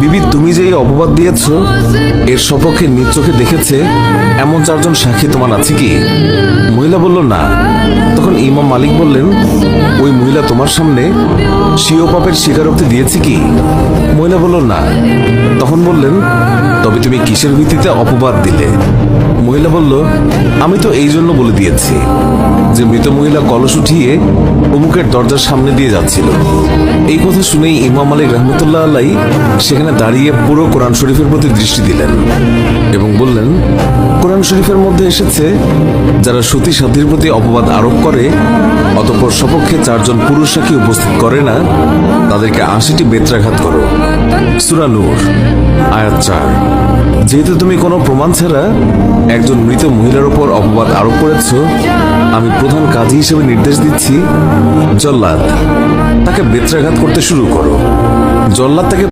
বিবি, তুমি যে এই অপবাদ দিয়েছ, এর সপক্ষে নিজ চোখে দেখেছে এমন চারজন সাক্ষী তোমার আছে কি? মহিলা বলল, না। তখন ইমাম মালিক বললেন, ওই মহিলা তোমার সামনে স্বীয় পাপের স্বীকারোক্তি দিয়েছে কি? মহিলা বলল, না। তখন বললেন, তবে তুমি কিসের ভিত্তিতে অপবাদ দিলে? মহিলা বলল, আমি তো এই জন্য বলে দিয়েছি যে মৃত মহিলা কলস উঠিয়ে অমুকের দরজার সামনে দিয়ে যাচ্ছিল। এই কথা শুনেই ইমাম মালিক রহমতুল্লাহ আল্লাহ সেখানে দাঁড়িয়ে পুরো কোরআন শরীফের প্রতি দৃষ্টি দিলেন এবং বললেন, কোরআন শরীফের মধ্যে এসেছে, যারা সতী সাধ্যের প্রতি অপবাদ আরোপ করে, অতঃপর সপক্ষে চারজন পুরুষ সাক্ষী উপস্থিত করে না, তাদেরকে আশিটি বেত্রাঘাত করো। সুরা নূর, আয়াত চার। যেহেতু তুমি কোনো প্রমাণ ছাড়া একজন মৃত মহিলার উপর অপবাদ আরোপ করেছ, আমি প্রধান কাজী হিসেবে নির্দেশ দিচ্ছি, জল্লাদ, তাকে বেত্রাঘাত করতে শুরু করো। জল্লাদ তাকে